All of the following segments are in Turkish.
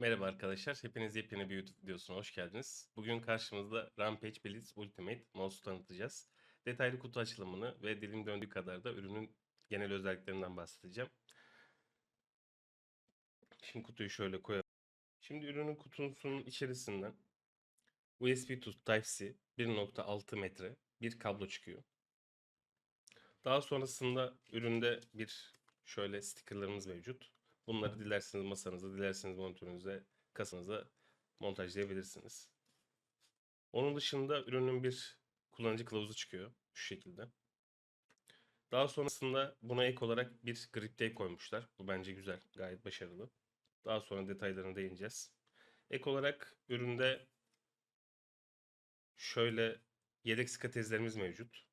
Merhaba arkadaşlar, hepiniz yepyeni bir YouTube videosuna hoş geldiniz. Bugün karşımızda Rampage Blitz Ultimate mouse'u tanıtacağız. Detaylı kutu açılımını ve dilim döndüğü kadar da ürünün genel özelliklerinden bahsedeceğim. Şimdi kutuyu şöyle koyalım. Şimdi ürünün kutusunun içerisinden USB Type-C 1.6 metre bir kablo çıkıyor. Daha sonrasında üründe bir şöyle stickerlarımız mevcut. Bunları dilerseniz masanıza, dilerseniz monitörünüze, kasanıza montajlayabilirsiniz. Onun dışında ürünün bir kullanıcı kılavuzu çıkıyor şu şekilde. Daha sonrasında buna ek olarak bir grip tape koymuşlar. Bu bence güzel, gayet başarılı. Daha sonra detaylarına değineceğiz. Ek olarak üründe şöyle yedek skatezlerimiz mevcut.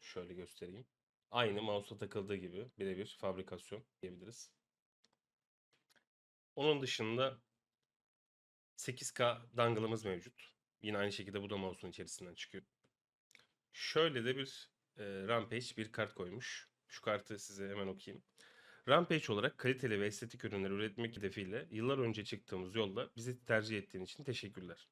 Şöyle göstereyim. Aynı mouse'a takıldığı gibi birebir fabrikasyon diyebiliriz. Onun dışında 8K dangle'ımız mevcut. Yine aynı şekilde bu da mouse'un içerisinden çıkıyor. Şöyle de bir e, Rampage bir kart koymuş. Şu kartı size hemen okuyayım. Rampage olarak kaliteli ve estetik ürünler üretmek hedefiyle yıllar önce çıktığımız yolda bizi tercih ettiğin için teşekkürler.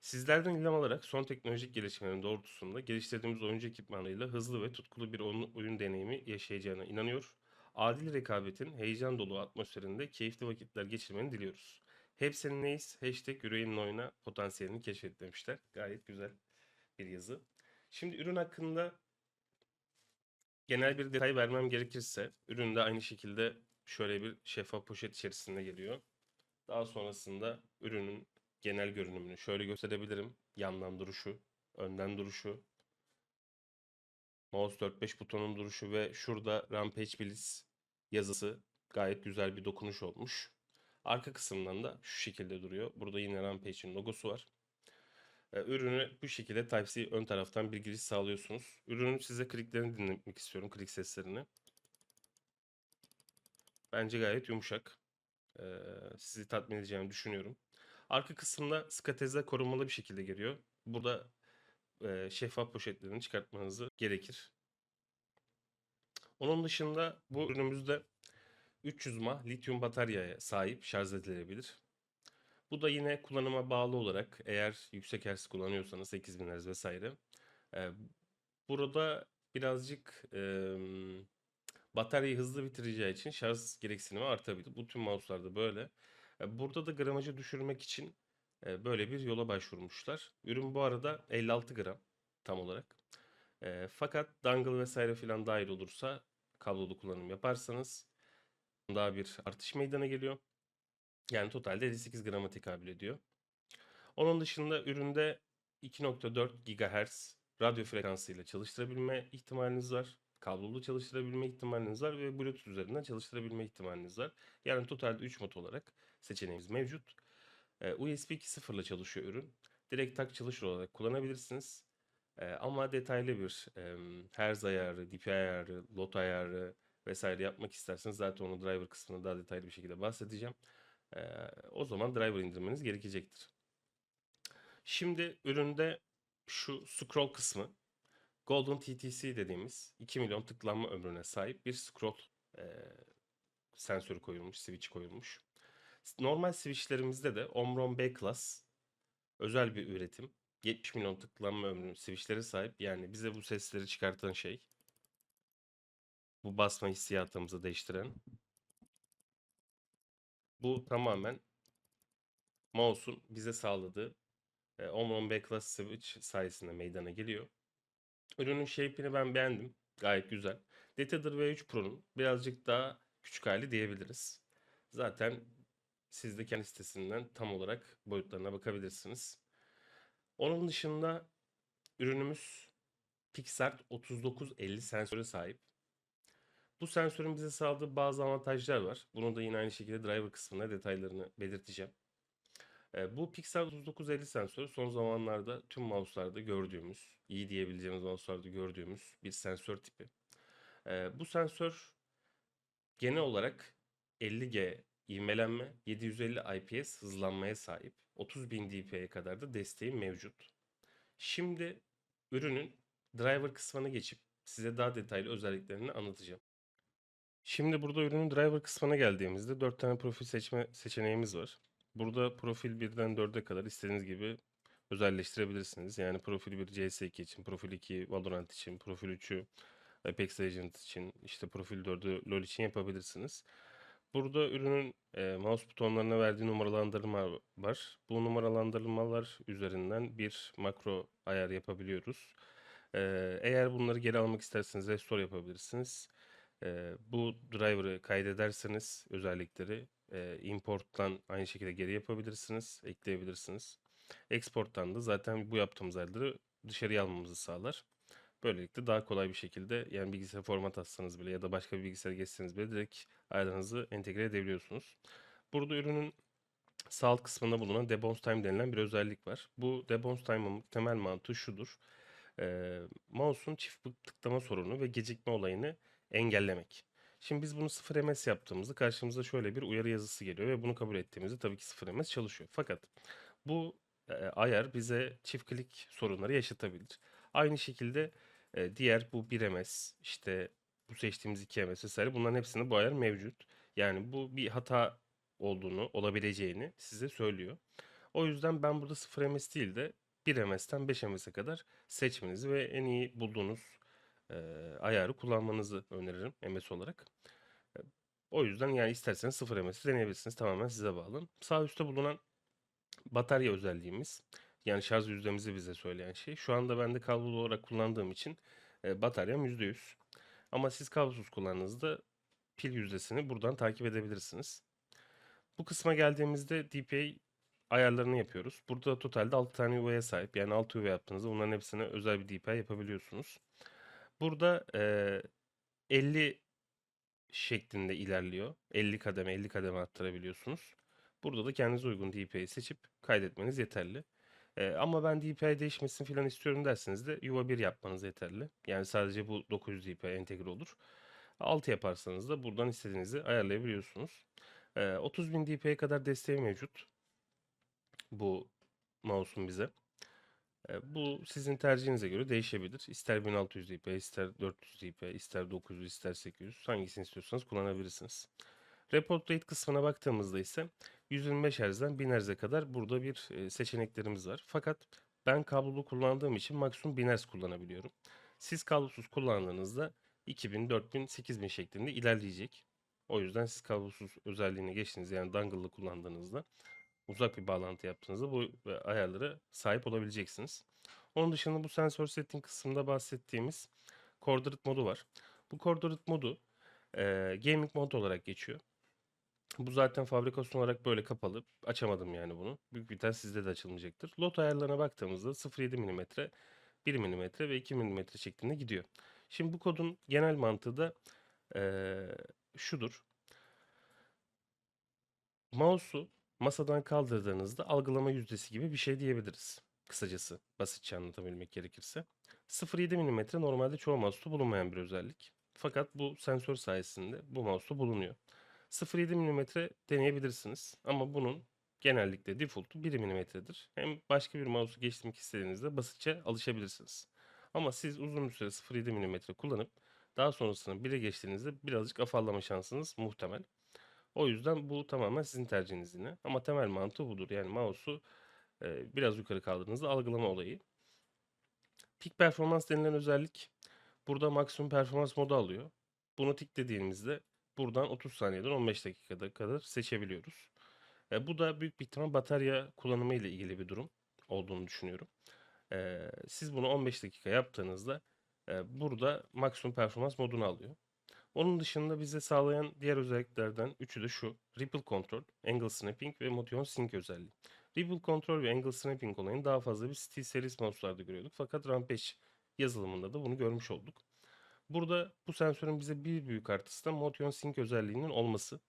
Sizlerden ilham alarak son teknolojik gelişmelerin doğrultusunda geliştirdiğimiz oyuncu ekipmanıyla hızlı ve tutkulu bir oyun, deneyimi yaşayacağına inanıyor. Adil rekabetin heyecan dolu atmosferinde keyifli vakitler geçirmeni diliyoruz. Hep seninleyiz. Hashtag yüreğinin oyuna potansiyelini keşfet demişler. Gayet güzel bir yazı. Şimdi ürün hakkında genel bir detay vermem gerekirse üründe aynı şekilde şöyle bir şeffaf poşet içerisinde geliyor. Daha sonrasında ürünün genel görünümünü şöyle gösterebilirim. Yandan duruşu, önden duruşu, mouse 4-5 butonun duruşu ve şurada Rampage Blitz yazısı gayet güzel bir dokunuş olmuş. Arka kısımdan da şu şekilde duruyor. Burada yine Rampage'in logosu var. Ee, ürünü bu şekilde Type-C ön taraftan bir giriş sağlıyorsunuz. Ürünün size kliklerini dinlemek istiyorum. Klik seslerini. Bence gayet yumuşak. Ee, sizi tatmin edeceğini düşünüyorum. Arka kısımda skatezle korunmalı bir şekilde geliyor. Burada e, şeffaf poşetlerini çıkartmanızı gerekir. Onun dışında bu ürünümüzde 300 mAh lityum bataryaya sahip şarj edilebilir. Bu da yine kullanıma bağlı olarak eğer yüksek hertz kullanıyorsanız 8000 Hz vesaire. e, burada birazcık e, bataryayı hızlı bitireceği için şarj gereksinimi artabilir. Bu tüm mouse'larda böyle. Burada da gramajı düşürmek için böyle bir yola başvurmuşlar. Ürün bu arada 56 gram tam olarak. Fakat dangle vesaire filan dahil olursa kablolu kullanım yaparsanız daha bir artış meydana geliyor. Yani totalde 58 grama tekabül ediyor. Onun dışında üründe 2.4 GHz radyo frekansıyla çalıştırabilme ihtimaliniz var. Kablolu çalıştırabilme ihtimaliniz var ve Bluetooth üzerinden çalıştırabilme ihtimaliniz var. Yani totalde 3 mod olarak seçeneğimiz mevcut. USB 2.0 ile çalışıyor ürün. Direkt tak çalışır olarak kullanabilirsiniz. Ama detaylı bir herz ayarı, DPI ayarı, lot ayarı vesaire yapmak isterseniz zaten onu driver kısmında daha detaylı bir şekilde bahsedeceğim. O zaman driver indirmeniz gerekecektir. Şimdi üründe şu scroll kısmı Golden TTC dediğimiz 2 milyon tıklanma ömrüne sahip bir scroll e, sensörü koyulmuş, switch koyulmuş. Normal switchlerimizde de Omron B Class özel bir üretim. 70 milyon tıklanma ömrü switchlere sahip. Yani bize bu sesleri çıkartan şey. Bu basma hissiyatımızı değiştiren. Bu tamamen mouse'un bize sağladığı e, Omron B Class switch sayesinde meydana geliyor. Ürünün shape'ini ben beğendim. Gayet güzel. Detader V3 Pro'nun birazcık daha küçük hali diyebiliriz. Zaten siz de kendi sitesinden tam olarak boyutlarına bakabilirsiniz. Onun dışında ürünümüz Pixart 3950 sensöre sahip. Bu sensörün bize sağladığı bazı avantajlar var. Bunu da yine aynı şekilde driver kısmında detaylarını belirteceğim. E, bu Pixel 3950 sensörü son zamanlarda tüm mouse'larda gördüğümüz, iyi diyebileceğimiz mouse'larda gördüğümüz bir sensör tipi. E, bu sensör genel olarak 50G ivmelenme, 750 IPS hızlanmaya sahip. 30.000 dpi'ye kadar da desteği mevcut. Şimdi ürünün driver kısmına geçip size daha detaylı özelliklerini anlatacağım. Şimdi burada ürünün driver kısmına geldiğimizde 4 tane profil seçme seçeneğimiz var. Burada profil 1'den 4'e kadar istediğiniz gibi özelleştirebilirsiniz. Yani profil 1 CS2 için, profil 2 Valorant için, profil 3'ü Apex Legends için, işte profil 4'ü LoL için yapabilirsiniz. Burada ürünün e, mouse butonlarına verdiği numaralandırma var. Bu numaralandırmalar üzerinden bir makro ayar yapabiliyoruz. E, eğer bunları geri almak isterseniz restore yapabilirsiniz. E, bu driver'ı kaydederseniz özellikleri e, importtan aynı şekilde geri yapabilirsiniz, ekleyebilirsiniz. Export'tan da zaten bu yaptığımız ayarları dışarıya almamızı sağlar. Böylelikle daha kolay bir şekilde yani bilgisayar format atsanız bile ya da başka bir bilgisayara geçseniz bile direkt ayarlarınızı entegre edebiliyorsunuz. Burada ürünün sağ alt kısmında bulunan debounce time denilen bir özellik var. Bu debounce time'ın temel mantığı şudur. Ee, mouse'un çift tıklama sorunu ve gecikme olayını engellemek. Şimdi biz bunu 0 ms yaptığımızda karşımıza şöyle bir uyarı yazısı geliyor ve bunu kabul ettiğimizde tabii ki 0 ms çalışıyor. Fakat bu e, ayar bize çift klik sorunları yaşatabilir. Aynı şekilde e, diğer bu 1 ms işte bu seçtiğimiz 2 ms vesaire bunların hepsinde bu ayar mevcut. Yani bu bir hata olduğunu, olabileceğini size söylüyor. O yüzden ben burada 0 ms değil de 1 ms'ten 5 ms'e kadar seçmenizi ve en iyi bulduğunuz e, ayarı kullanmanızı öneririm ms olarak. O yüzden yani isterseniz 0 ms'i deneyebilirsiniz. Tamamen size bağlı. Sağ üstte bulunan batarya özelliğimiz yani şarj yüzdemizi bize söyleyen şey. Şu anda ben de kablolu olarak kullandığım için e, bataryam %100. Ama siz kablosuz kullandığınızda pil yüzdesini buradan takip edebilirsiniz. Bu kısma geldiğimizde DPI ayarlarını yapıyoruz. Burada totalde 6 tane UV'ye sahip. Yani 6 UV yaptığınızda bunların hepsine özel bir DPI yapabiliyorsunuz. Burada e, 50 şeklinde ilerliyor. 50 kademe 50 kademe arttırabiliyorsunuz. Burada da kendinize uygun DPI'yi seçip kaydetmeniz yeterli. Ee, ama ben DPI değişmesin falan istiyorum derseniz de yuva 1 yapmanız yeterli. Yani sadece bu 900 DPI entegre olur. 6 yaparsanız da buradan istediğinizi ayarlayabiliyorsunuz. Ee, 30.000 DPI'ye kadar desteği mevcut. Bu mouse'un bize. Ee, bu sizin tercihinize göre değişebilir. İster 1600 DPI, ister 400 DPI, ister 900, ister 800. Hangisini istiyorsanız kullanabilirsiniz. Report rate kısmına baktığımızda ise 125 Hz'den 1000 Hz'e kadar burada bir e, seçeneklerimiz var. Fakat ben kablolu kullandığım için maksimum 1000 Hz kullanabiliyorum. Siz kablosuz kullandığınızda 2000, 4000, 8000 şeklinde ilerleyecek. O yüzden siz kablosuz özelliğine geçtiğinizde yani dongle'lı kullandığınızda uzak bir bağlantı yaptığınızda bu ayarlara sahip olabileceksiniz. Onun dışında bu sensör setting kısmında bahsettiğimiz Cordorit modu var. Bu Cordorit modu e, gaming mod olarak geçiyor. Bu zaten fabrikasyon olarak böyle kapalı. Açamadım yani bunu. Büyük bir ihtimal sizde de açılmayacaktır. Lot ayarlarına baktığımızda 0.7 mm, 1 mm ve 2 mm şeklinde gidiyor. Şimdi bu kodun genel mantığı da ee, şudur. Mouse'u masadan kaldırdığınızda algılama yüzdesi gibi bir şey diyebiliriz. Kısacası basitçe anlatabilmek gerekirse. 0.7 mm normalde çoğu mouse'da bulunmayan bir özellik. Fakat bu sensör sayesinde bu mouse'da bulunuyor. 0.7 mm deneyebilirsiniz. Ama bunun genellikle default'u 1 mm'dir. Hem başka bir mouse'u geçtirmek istediğinizde basitçe alışabilirsiniz. Ama siz uzun bir süre 0.7 mm kullanıp daha sonrasında 1'e geçtiğinizde birazcık afallama şansınız muhtemel. O yüzden bu tamamen sizin tercihiniz yine. Ama temel mantığı budur. Yani mouse'u e, biraz yukarı kaldırdığınızda algılama olayı. Peak performans denilen özellik burada maksimum performans modu alıyor. Bunu dediğimizde buradan 30 saniyeden 15 dakikada kadar seçebiliyoruz. E, bu da büyük bir ihtimal batarya kullanımı ile ilgili bir durum olduğunu düşünüyorum. E, siz bunu 15 dakika yaptığınızda e, burada maksimum performans modunu alıyor. Onun dışında bize sağlayan diğer özelliklerden üçü de şu. Ripple Control, Angle Snapping ve Motion Sync özelliği. Ripple Control ve Angle Snapping olayını daha fazla bir Steel Series mouse'larda görüyorduk. Fakat Rampage yazılımında da bunu görmüş olduk. Burada bu sensörün bize bir büyük artısı da Motion Sync özelliğinin olması.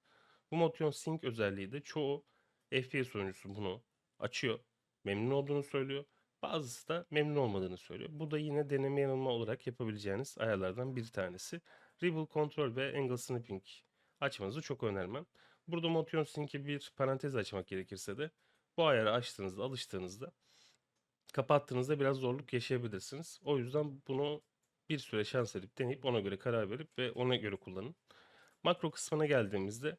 Bu Motion Sync özelliği de çoğu FPS oyuncusu bunu açıyor. Memnun olduğunu söylüyor. Bazısı da memnun olmadığını söylüyor. Bu da yine deneme yanılma olarak yapabileceğiniz ayarlardan bir tanesi. Ripple Control ve Angle Snapping açmanızı çok önermem. Burada Motion Sync'e bir parantez açmak gerekirse de bu ayarı açtığınızda, alıştığınızda kapattığınızda biraz zorluk yaşayabilirsiniz. O yüzden bunu bir süre şans edip deneyip ona göre karar verip ve ona göre kullanın. Makro kısmına geldiğimizde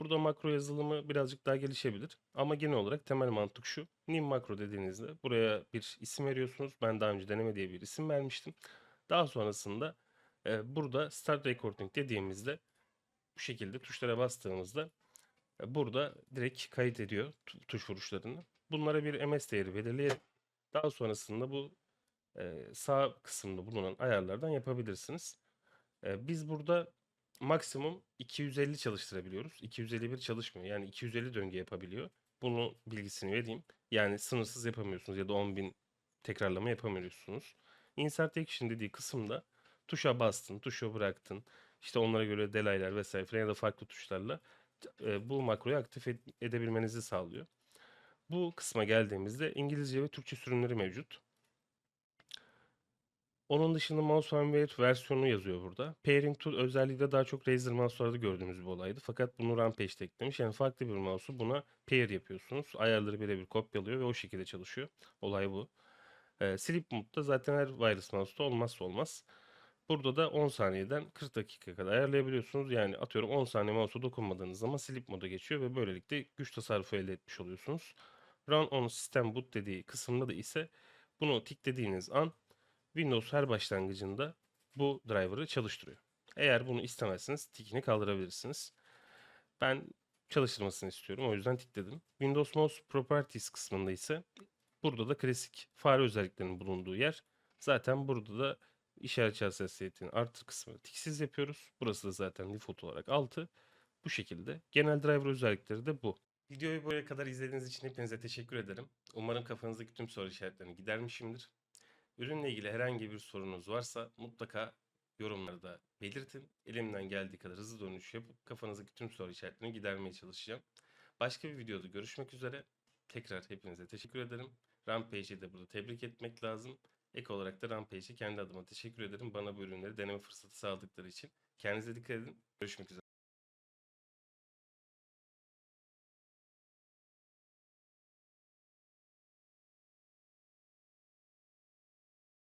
Burada makro yazılımı birazcık daha gelişebilir. Ama genel olarak temel mantık şu. Nim makro dediğinizde buraya bir isim veriyorsunuz. Ben daha önce deneme diye bir isim vermiştim. Daha sonrasında e, burada start recording dediğimizde bu şekilde tuşlara bastığımızda e, burada direkt kayıt ediyor tu- tuş vuruşlarını. Bunlara bir MS değeri belirleyerek daha sonrasında bu sağ kısımda bulunan ayarlardan yapabilirsiniz. Biz burada maksimum 250 çalıştırabiliyoruz. 251 çalışmıyor. Yani 250 döngü yapabiliyor. Bunun bilgisini vereyim. Yani sınırsız yapamıyorsunuz ya da 10.000 tekrarlama yapamıyorsunuz. Insert Action dediği kısımda tuşa bastın, tuşa bıraktın. İşte onlara göre delaylar vesaire falan ya da farklı tuşlarla e, bu makroyu aktif ed- edebilmenizi sağlıyor. Bu kısma geldiğimizde İngilizce ve Türkçe sürümleri mevcut. Onun dışında mouse firmware versiyonu yazıyor burada. Pairing tool özelliği de daha çok Razer mouse'larda gördüğümüz bir olaydı. Fakat bunu Rampage'de eklemiş. Yani farklı bir mouse'u buna pair yapıyorsunuz. Ayarları birebir kopyalıyor ve o şekilde çalışıyor. Olay bu. Ee, sleep mode'da zaten her wireless mouse'da olmazsa olmaz. Burada da 10 saniyeden 40 dakika kadar ayarlayabiliyorsunuz. Yani atıyorum 10 saniye mouse'a dokunmadığınız zaman sleep moda geçiyor ve böylelikle güç tasarrufu elde etmiş oluyorsunuz. Run on system boot dediği kısımda da ise bunu tıkladığınız an Windows her başlangıcında bu driver'ı çalıştırıyor. Eğer bunu istemezseniz tikini kaldırabilirsiniz. Ben çalıştırmasını istiyorum. O yüzden tıkladım. Windows Mouse Properties kısmında ise burada da klasik fare özelliklerinin bulunduğu yer. Zaten burada da işaret hassasiyetini artı kısmını tiksiz yapıyoruz. Burası da zaten default olarak 6. Bu şekilde. Genel driver özellikleri de bu. Videoyu buraya kadar izlediğiniz için hepinize teşekkür ederim. Umarım kafanızdaki tüm soru işaretlerini gidermişimdir. Ürünle ilgili herhangi bir sorunuz varsa mutlaka yorumlarda belirtin. Elimden geldiği kadar hızlı dönüş yapıp kafanızdaki tüm soru işaretlerini gidermeye çalışacağım. Başka bir videoda görüşmek üzere. Tekrar hepinize teşekkür ederim. Rampage'i de burada tebrik etmek lazım. Ek olarak da Rampage'e kendi adıma teşekkür ederim. Bana bu ürünleri deneme fırsatı sağladıkları için. Kendinize dikkat edin. Görüşmek üzere.